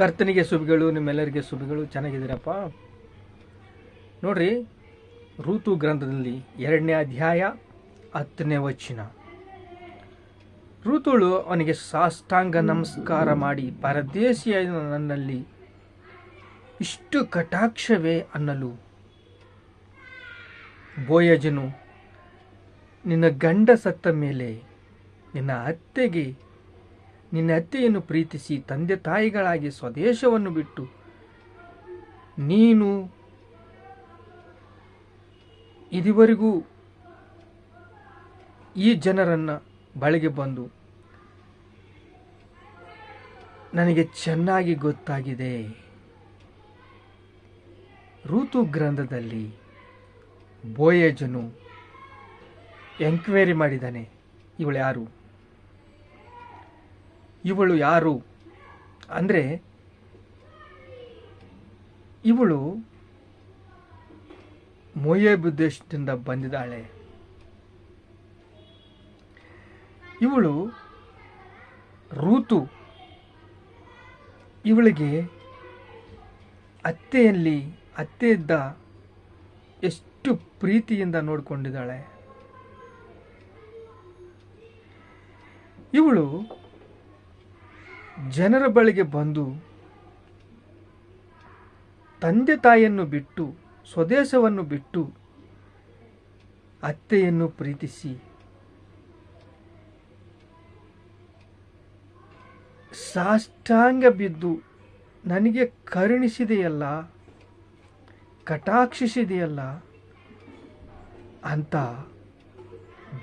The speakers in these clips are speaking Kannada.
ಕರ್ತನಿಗೆ ಸುಬಿಗಳು ನಿಮ್ಮೆಲ್ಲರಿಗೆ ಸುಬಿಗಳು ಚೆನ್ನಾಗಿದ್ದೀರಪ್ಪ. ನೋಡ್ರಿ ಋತು ಗ್ರಂಥದಲ್ಲಿ ಎರಡನೇ ಅಧ್ಯಾಯ, ಹತ್ತನೇ ವಚನ. ಋತುಳು ಅವನಿಗೆ ಸಾಷ್ಟಾಂಗ ನಮಸ್ಕಾರ ಮಾಡಿ, ಪರದೇಶಿಯ ನನ್ನಲ್ಲಿ ಇಷ್ಟು ಕಟಾಕ್ಷವೇ ಅನ್ನಲು. ಬೋಯಜನು, ನಿನ್ನ ಗಂಡ ಸತ್ತ ಮೇಲೆ ನಿನ್ನ ಅತ್ತೆಗೆ ನಿನ್ನ ಅತ್ತೆಯನ್ನು ಪ್ರೀತಿಸಿ ತಂದೆ ತಾಯಿಗಳಾಗಿ ಸ್ವದೇಶವನ್ನು ಬಿಟ್ಟು ನೀನು ಇದುವರೆಗೂ ಈ ಜನರನ್ನು ಬಳಿಗೆ ಬಂದು ನನಗೆ ಚೆನ್ನಾಗಿ ಗೊತ್ತಾಗಿದೆ. ಋತು ಗ್ರಂಥದಲ್ಲಿ ಬೋಯೇಜನು ಎಂಕ್ವೈರಿ ಮಾಡಿದ್ದಾನೆ. ಇವಳು ಯಾರು? ಇವಳು ಯಾರು? ಅಂದರೆ, ಇವಳು ಮೊಯೇಬ್ ದೇಶದಿಂದ ಬಂದಿದ್ದಾಳೆ. ಇವಳು ಋತು. ಇವಳಿಗೆ ಅತ್ತೆಯಲ್ಲಿ ಅತ್ತೆ ಇದ್ದ ಎಷ್ಟು ಪ್ರೀತಿಯಿಂದ ನೋಡಿಕೊಂಡಿದ್ದಾಳೆ. ಇವಳು ಜನರ ಬಳಿಗೆ ಬಂದು ತಂದೆ ತಾಯಿಯನ್ನು ಬಿಟ್ಟು ಸ್ವದೇಶವನ್ನು ಬಿಟ್ಟು ಅತ್ತೆಯನ್ನು ಪ್ರೀತಿಸಿ ಸಾಷ್ಟಾಂಗ ಬಿದ್ದು ನನಗೆ ಕರುಣಿಸಿದೆಯಲ್ಲ, ಕಟಾಕ್ಷಿಸಿದೆಯಲ್ಲ ಅಂತ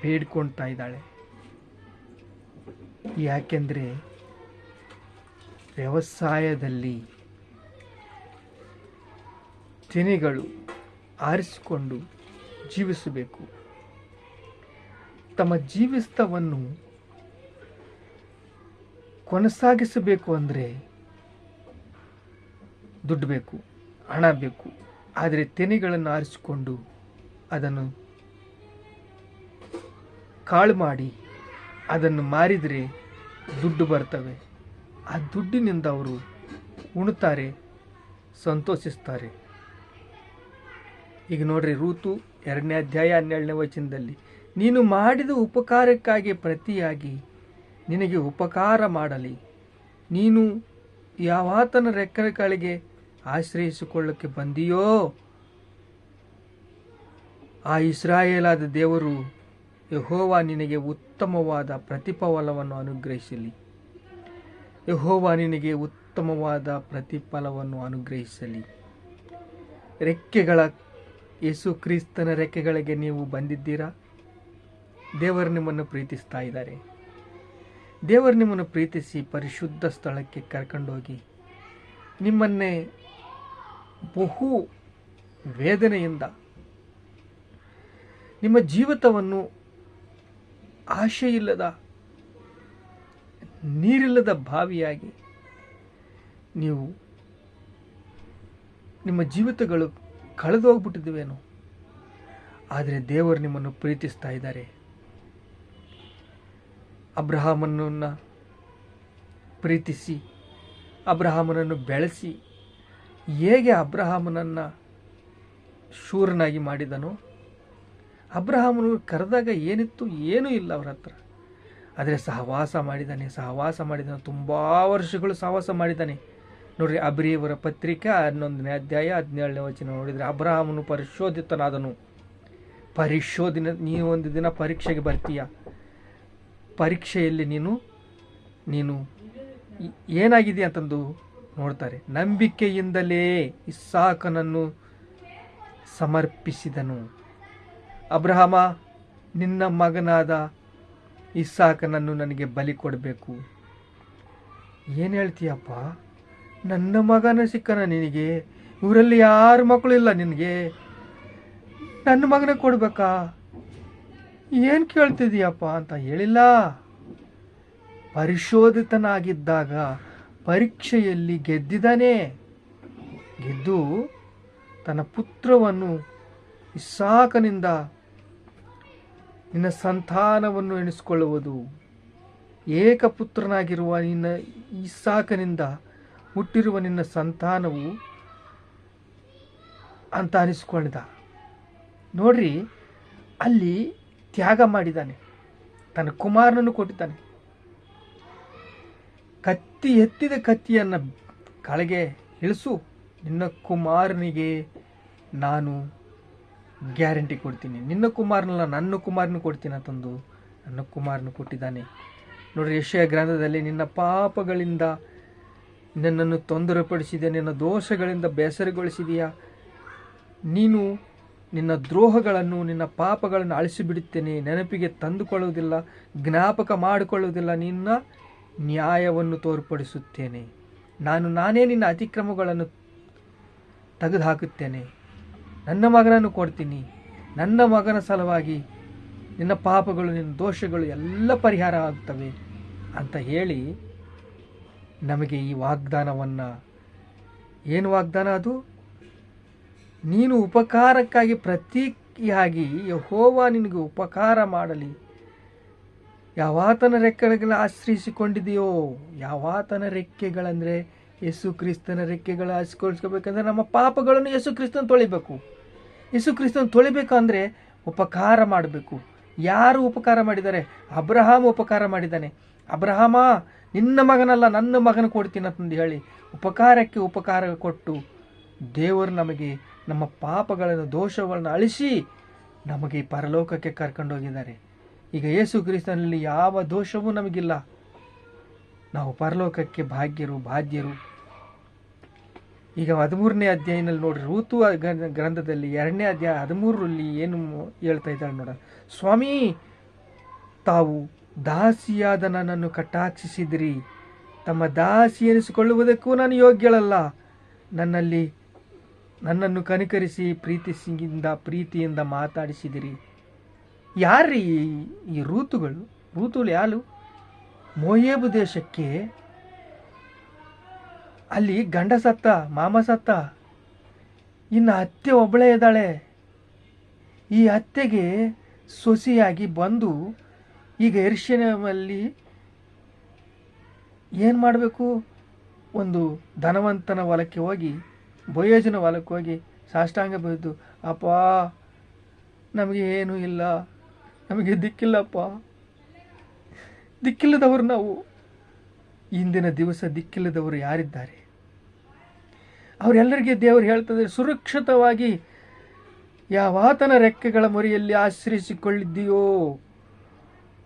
ಬೇಡ್ಕೊಳ್ತಾ ಇದ್ದಾಳೆ. ಯಾಕೆಂದರೆ ವ್ಯವಸಾಯದಲ್ಲಿ ತೆನೆಗಳು ಆರಿಸಿಕೊಂಡು ಜೀವಿಸಬೇಕು. ತಮ್ಮ ಜೀವಿಸ್ತವನ್ನು ಕೊನಸಾಗಿಸಬೇಕು ಅಂದರೆ ದುಡ್ಡು ಬೇಕು, ಹಣ ಬೇಕು. ಆದರೆ ತೆನೆಗಳನ್ನು ಆರಿಸಿಕೊಂಡು ಅದನ್ನು ಕಾಳು ಮಾಡಿ ಅದನ್ನು ಮಾರಿದರೆ ದುಡ್ಡು ಬರ್ತವೆ. ಆ ದುಡ್ಡಿನಿಂದ ಅವರು ಉಣ್ತಾರೆ ಸಂತೋಷಿಸ್ತಾರೆ. ಈಗ ನೋಡ್ರಿ ಋತು ಎರಡನೇ ಅಧ್ಯಾಯ ಹನ್ನೆರಡನೇ ವಚನದಲ್ಲಿ, ನೀನು ಮಾಡಿದ ಉಪಕಾರಕ್ಕಾಗಿ ಪ್ರತಿಯಾಗಿ ನಿನಗೆ ಉಪಕಾರ ಮಾಡಲಿ. ನೀನು ಯಾವಾತನ ರೆಕ್ಕರೆಗಳಿಗೆ ಆಶ್ರಯಿಸಿಕೊಳ್ಳಕ್ಕೆ ಬಂದಿಯೋ? ಆ ಇಸ್ರಾಯೇಲಾದ ದೇವರು ಯಹೋವಾ ನಿನಗೆ ಉತ್ತಮವಾದ ಪ್ರತಿಫಲವನ್ನು ಅನುಗ್ರಹಿಸಲಿ. ಯಹೋವ ನಿನಗೆ ಉತ್ತಮವಾದ ಪ್ರತಿಫಲವನ್ನು ಅನುಗ್ರಹಿಸಲಿ. ರೆಕ್ಕೆಗಳ, ಯೇಸು ಕ್ರಿಸ್ತನ ರೆಕ್ಕೆಗಳಿಗೆ ನೀವು ಬಂದಿದ್ದೀರಾ? ದೇವರು ನಿಮ್ಮನ್ನು ಪ್ರೀತಿಸ್ತಾ ಇದ್ದಾರೆ. ದೇವರು ನಿಮ್ಮನ್ನು ಪ್ರೀತಿಸಿ ಪರಿಶುದ್ಧ ಸ್ಥಳಕ್ಕೆ ಕರ್ಕೊಂಡೋಗಿ. ನಿಮ್ಮನ್ನೇ ಬಹು ವೇದನೆಯಿಂದ, ನಿಮ್ಮ ಜೀವಿತವನ್ನು ಆಶೆ ಇಲ್ಲದ ನೀರಿಲ್ಲದ ಬಾವಿಯಾಗಿ ನೀವು ನಿಮ್ಮ ಜೀವಿತಗಳು ಕಳೆದು ಹೋಗ್ಬಿಟ್ಟಿದ್ದೀವೇನೋ ಆದರೆ ದೇವರು ನಿಮ್ಮನ್ನು ಪ್ರೀತಿಸ್ತಾ ಇದ್ದಾರೆ. ಅಬ್ರಹಾಮನನ್ನು ಪ್ರೀತಿಸಿ, ಅಬ್ರಹಾಮನನ್ನು ಬೆಳೆಸಿ, ಹೇಗೆ ಅಬ್ರಹಾಮನನ್ನು ಶೂರನಾಗಿ ಮಾಡಿದನೋ, ಅಬ್ರಹಾಮನು ಕರೆದಾಗ ಏನಿತ್ತು ಏನೂ ಇಲ್ಲ ಅವರ ಹತ್ರ. ಆದರೆ ಸಹವಾಸ ಮಾಡಿದ್ದಾನೆ ಸಹವಾಸ ಮಾಡಿದ್ದಾನೆ ತುಂಬ ವರ್ಷಗಳು ಸಹವಾಸ ಮಾಡಿದ್ದಾನೆ. ನೋಡ್ರಿ ಅಬ್ರಿಯವರ ಪತ್ರಿಕೆ ಹನ್ನೊಂದನೇ ಅಧ್ಯಾಯ ಹದಿನೇಳನೇ ವಚನ ನೋಡಿದರೆ ಅಬ್ರಹಾಮನು ಪರಿಶೋಧಿತನಾದನು. ಪರಿಶೋಧನೆ, ನೀನು ಒಂದು ದಿನ ಪರೀಕ್ಷೆಗೆ ಬರ್ತೀಯ? ಪರೀಕ್ಷೆಯಲ್ಲಿ ನೀನು ನೀನು ಏನಾಗಿದೆ ಅಂತಂದು ನೋಡ್ತಾರೆ. ನಂಬಿಕೆಯಿಂದಲೇ ಇಸ್ಸಾಕನನ್ನು ಸಮರ್ಪಿಸಿದನು. ಅಬ್ರಹಾಮ, ನಿನ್ನ ಮಗನಾದ ಇಸ್ಸಾಕನನ್ನು ನನಗೆ ಬಲಿ ಕೊಡಬೇಕು. ಏನು ಹೇಳ್ತೀಯಪ್ಪ? ನನ್ನ ಮಗನ ಸಿಕ್ಕನ ನಿನಗೆ? ಇವರಲ್ಲಿ ಯಾರು ಮಕ್ಕಳಿಲ್ಲ ನಿನಗೆ? ನನ್ನ ಮಗನ ಕೊಡಬೇಕಾ? ಏನು ಕೇಳ್ತಿದೀಯಪ್ಪ ಅಂತ ಹೇಳಿಲ್ಲ. ಪರಿಶೋಧಿತನಾಗಿದ್ದಾಗ ಪರೀಕ್ಷೆಯಲ್ಲಿ ಗೆದ್ದಿದ್ದಾನೆ. ಗೆದ್ದು ತನ್ನ ಪುತ್ರವನ್ನು ಇಸಾಕನಿಂದ ನಿನ್ನ ಸಂತಾನವನ್ನು ಎಣಿಸಿಕೊಳ್ಳುವುದು. ಏಕಪುತ್ರನಾಗಿರುವ ನಿನ್ನ ಇಸಾಕನಿಂದ ಹುಟ್ಟಿರುವ ನಿನ್ನ ಸಂತಾನವು ಅಂತ ಅನಿಸಿಕೊಂಡಿದ ನೋಡ್ರಿ, ಅಲ್ಲಿ ತ್ಯಾಗ ಮಾಡಿದ್ದಾನೆ. ತನ್ನ ಕುಮಾರನನ್ನು ಕೊಟ್ಟಿದ್ದಾನೆ. ಕತ್ತಿ ಎತ್ತಿದ ಕತ್ತಿಯನ್ನು ಕಳೆಗೆ ಇಳಿಸು. ನಿನ್ನ ಕುಮಾರನಿಗೆ ನಾನು ಗ್ಯಾರಂಟಿ ಕೊಡ್ತೀನಿ. ನಿನ್ನ ಕುಮಾರನಲ್ಲ, ನನ್ನ ಕುಮಾರನ ಕೊಡ್ತೀನಿ ಅಂತಂದು ನನ್ನ ಕುಮಾರನ ಕೊಟ್ಟಿದ್ದಾನೆ. ನೋಡ್ರಿ ಯಶಯ ಗ್ರಂಥದಲ್ಲಿ ನಿನ್ನ ಪಾಪಗಳಿಂದ ನನ್ನನ್ನು ತೊಂದರೆಪಡಿಸಿದೆ, ನಿನ್ನ ದೋಷಗಳಿಂದ ಬೇಸರಗೊಳಿಸಿದೆಯಾ? ನೀನು ನಿನ್ನ ದ್ರೋಹಗಳನ್ನು, ನಿನ್ನ ಪಾಪಗಳನ್ನು ಅಳಿಸಿಬಿಡುತ್ತೇನೆ, ನೆನಪಿಗೆ ತಂದುಕೊಳ್ಳುವುದಿಲ್ಲ, ಜ್ಞಾಪಕ ಮಾಡಿಕೊಳ್ಳುವುದಿಲ್ಲ, ನಿನ್ನ ನ್ಯಾಯವನ್ನು ತೋರ್ಪಡಿಸುತ್ತೇನೆ. ನಾನು ನಾನೇ ನಿನ್ನ ಅತಿಕ್ರಮಗಳನ್ನು ತೆಗೆದುಹಾಕುತ್ತೇನೆ. ನನ್ನ ಮಗನನ್ನು ಕೊಡ್ತೀನಿ. ನನ್ನ ಮಗನ ಸಲುವಾಗಿ ನಿನ್ನ ಪಾಪಗಳು, ನಿನ್ನ ದೋಷಗಳು ಎಲ್ಲ ಪರಿಹಾರ ಆಗ್ತವೆ ಅಂತ ಹೇಳಿ ನಮಗೆ ಈ ವಾಗ್ದಾನವನ್ನು ಏನು ವಾಗ್ದಾನ ಅದು? ನೀನು ಉಪಕಾರಕ್ಕಾಗಿ ಪ್ರತೀಕಿಯಾಗಿ ಯಹೋವ ನಿನಗೆ ಉಪಕಾರ ಮಾಡಲಿ. ಯಾವಾತನ ರೆಕ್ಕೆಗಳನ್ನು ಆಶ್ರಯಿಸಿಕೊಂಡಿದೆಯೋ, ಯಾವಾತನ ರೆಕ್ಕೆಗಳಂದರೆ ಯೇಸು ಕ್ರಿಸ್ತನ ರೆಕ್ಕೆಗಳ ಆಶ್ರಯಿಸ್ಕೊಳ್ಸ್ಕೋಬೇಕಂದ್ರೆ ನಮ್ಮ ಪಾಪಗಳನ್ನು ಯೇಸು ಕ್ರಿಸ್ತನ ತೊಳಿಬೇಕು. ಯೇಸು ಕ್ರಿಸ್ತನ ಅಂದರೆ ಉಪಕಾರ ಮಾಡಬೇಕು. ಯಾರು ಉಪಕಾರ ಮಾಡಿದ್ದಾರೆ? ಅಬ್ರಹಾಮ ಉಪಕಾರ ಮಾಡಿದ್ದಾನೆ. ಅಬ್ರಹಾಮ, ನಿನ್ನ ಮಗನಲ್ಲ, ನನ್ನ ಮಗನ ಕೊಡ್ತೀನಿ ಅಂತಂದು ಹೇಳಿ ಉಪಕಾರಕ್ಕೆ ಉಪಕಾರ ಕೊಟ್ಟು ದೇವರು ನಮಗೆ ನಮ್ಮ ಪಾಪಗಳನ್ನು, ದೋಷಗಳನ್ನು ಅಳಿಸಿ ನಮಗೆ ಪರಲೋಕಕ್ಕೆ ಕರ್ಕೊಂಡೋಗಿದ್ದಾರೆ ಈಗ ಯೇಸು ಕ್ರಿಸ್ತನಲ್ಲಿ ಯಾವ ದೋಷವೂ ನಮಗಿಲ್ಲ. ನಾವು ಪರಲೋಕಕ್ಕೆ ಭಾಗ್ಯರು, ಬಾಧ್ಯರು. ಈಗ ಹದಿಮೂರನೇ ಅಧ್ಯಾಯನಲ್ಲಿ ನೋಡ್ರಿ ಋತು ಗ್ರಂಥ- ಗ್ರಂಥದಲ್ಲಿ ಎರಡನೇ ಅಧ್ಯಾಯ ಹದಿಮೂರರಲ್ಲಿ ಏನು ಹೇಳ್ತಾ ಇದ್ದಾಳೆ ನೋಡ ಸ್ವಾಮಿ, ತಾವು ದಾಸಿಯಾದ ನನ್ನನ್ನು ಕಟಾಕ್ಷಿಸಿದಿರಿ. ತಮ್ಮ ದಾಸಿ ಎನಿಸಿಕೊಳ್ಳುವುದಕ್ಕೂ ನಾನು ಯೋಗ್ಯಳಲ್ಲ. ನನ್ನಲ್ಲಿ ನನ್ನನ್ನು ಕನಿಕರಿಸಿ ಪ್ರೀತಿಸಿಂದ, ಪ್ರೀತಿಯಿಂದ ಮಾತಾಡಿಸಿದಿರಿ. ಯಾರ್ರೀ ಈ ಋತುಗಳು ಋತುಗಳು ಯಾರು? ಮೋಯೇಬು ದೇಶಕ್ಕೆ ಅಲ್ಲಿ ಗಂಡ ಸತ್ತ, ಮಾಮ ಸತ್ತ. ಇನ್ನು ಅತ್ತೆ ಒಬ್ಬಳೇ ಇದ್ದಾಳೆ. ಈ ಅತ್ತೆಗೆ ಸೊಸಿಯಾಗಿ ಬಂದು ಈಗ ಇರ್ಷನಲ್ಲಿ ಏನು ಮಾಡಬೇಕು? ಒಂದು ಧನವಂತನ ಹೊಲಕ್ಕೆ ಹೋಗಿ ಬಯೋಜನ ಹೊಲಕ್ಕೆ ಹೋಗಿ ಸಾಷ್ಟಾಂಗ ಬಂದು ಅಪ್ಪ, ನಮಗೆ ಏನೂ ಇಲ್ಲ. ನಮಗೆ ದಿಕ್ಕಿಲ್ಲಪ್ಪ. ದಿಕ್ಕಿಲ್ಲದವರು ನಾವು. ಇಂದಿನ ದಿವಸ ದಿಕ್ಕಿಲ್ಲದವರು ಯಾರಿದ್ದಾರೆ? ಅವರೆಲ್ಲರಿಗೆ ದೇವರು ಹೇಳ್ತದೆ, ಸುರಕ್ಷಿತವಾಗಿ ಯಾವಾತನ ರೆಕ್ಕೆಗಳ ಮೊರೆಯಲ್ಲಿ ಆಶ್ರಯಿಸಿಕೊಳ್ಳಿದ್ದೀಯೋ,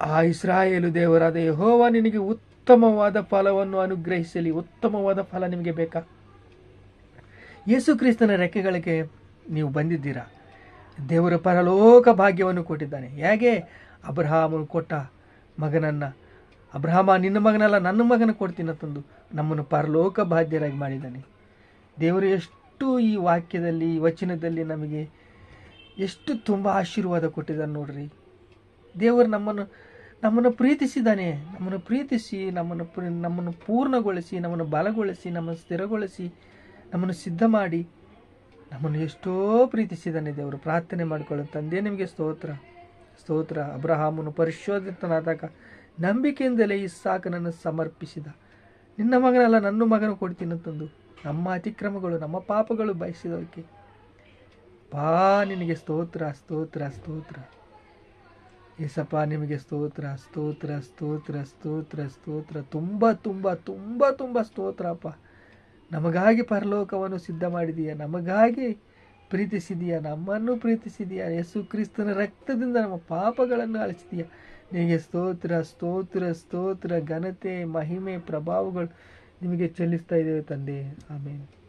ಆ ಇಸ್ರಾಯೇಲು ದೇವರಾದ ಯಹೋವ ನಿನಗೆ ಉತ್ತಮವಾದ ಫಲವನ್ನು ಅನುಗ್ರಹಿಸಲಿ, ಉತ್ತಮವಾದ ಫಲ ನಿಮಗೆ ಬೇಕಾ? ಯೇಸು ಕ್ರಿಸ್ತನ ರೆಕ್ಕೆಗಳಿಗೆ ನೀವು ಬಂದಿದ್ದೀರಾ? ದೇವರ ಪರಲೋಕ ಭಾಗ್ಯವನ್ನು ಕೊಟ್ಟಿದ್ದಾನೆ. ಹೇಗೆ? ಅಬ್ರಹಾಮನು ಕೊಟ್ಟ ಮಗನನ್ನು, ಅಬ್ರಹಾಮ, ನಿನ್ನ ಮಗನಲ್ಲ, ನನ್ನ ಮಗನ ಕೊಡ್ತೀನ ತಂದು, ನಮ್ಮನ್ನು ಪರಲೋಕ ಬಾಧ್ಯರಾಗಿ ಮಾಡಿದ್ದಾನೆ. ದೇವರು ಎಷ್ಟು ಈ ವಾಕ್ಯದಲ್ಲಿ, ಈ ವಚನದಲ್ಲಿ ನಮಗೆ ಎಷ್ಟು ತುಂಬ ಆಶೀರ್ವಾದ ಕೊಟ್ಟಿದ್ದಾನೆ ನೋಡ್ರಿ. ದೇವರು ನಮ್ಮನ್ನು ನಮ್ಮನ್ನು ಪ್ರೀತಿಸಿದ್ದಾನೆ. ನಮ್ಮನ್ನು ಪ್ರೀತಿಸಿ, ನಮ್ಮನ್ನು ನಮ್ಮನ್ನು ಪೂರ್ಣಗೊಳಿಸಿ, ನಮ್ಮನ್ನು ಬಲಗೊಳಿಸಿ, ನಮ್ಮನ್ನು ಸ್ಥಿರಗೊಳಿಸಿ, ನಮ್ಮನ್ನು ಸಿದ್ಧ ಮಾಡಿ, ನಮ್ಮನ್ನು ಎಷ್ಟೋ ಪ್ರೀತಿಸಿದ್ದಾನೆ ದೇವರು. ಪ್ರಾರ್ಥನೆ ಮಾಡಿಕೊಳ್ಳೋ ತಂದೆ ನಿಮಗೆ ಸ್ತೋತ್ರ. ಸ್ತೋತ್ರ. ಅಬ್ರಹಾಮನು ಪರಿಶೋಧಿತನಾದಾಗ ನಂಬಿಕೆಯಿಂದಲೇ ಈ ಸಾಕನನ್ನು ಸಮರ್ಪಿಸಿದ. ನಿನ್ನ ಮಗನಲ್ಲ, ನನ್ನ ಮಗನು ಕೊಡ್ತೀನಿ ಅಂತಂದು. ನಮ್ಮ ಅತಿಕ್ರಮಗಳು, ನಮ್ಮ ಪಾಪಗಳು ಬಯಸಿದವಕ್ಕೆ. ಪಾ, ನಿನಗೆ ಸ್ತೋತ್ರ ಸ್ತೋತ್ರ ಸ್ತೋತ್ರ. ಏಸಪ್ಪ, ನಿಮಗೆ ಸ್ತೋತ್ರ ಸ್ತೋತ್ರ ಸ್ತೋತ್ರ ಸ್ತೋತ್ರ ಸ್ತೋತ್ರ. ತುಂಬ ತುಂಬ ತುಂಬ ತುಂಬ ಸ್ತೋತ್ರ ಅಪ್ಪ ನಮಗಾಗಿ ಪರಲೋಕವನ್ನು ಸಿದ್ಧ ಮಾಡಿದೀಯ? ನಮಗಾಗಿ ಪ್ರೀತಿಸಿದೀಯ? ನಮ್ಮನ್ನು ಪ್ರೀತಿಸಿದೀಯ? ಯೇಸು ಕ್ರಿಸ್ತನ ರಕ್ತದಿಂದ ನಮ್ಮ ಪಾಪಗಳನ್ನು ಅಳಿಸಿದೀಯ ನಿನಗೆ ಸ್ತೋತ್ರ ಸ್ತೋತ್ರ ಸ್ತೋತ್ರ ಘನತೆ ಮಹಿಮೆ ಪ್ರಭಾವಗಳು ನಿಮಗೆ ಚೆಲ್ಲಿಸ್ತಾ ಇದ್ದೇವೆ ತಂದೆ. ಆಮೇಲೆ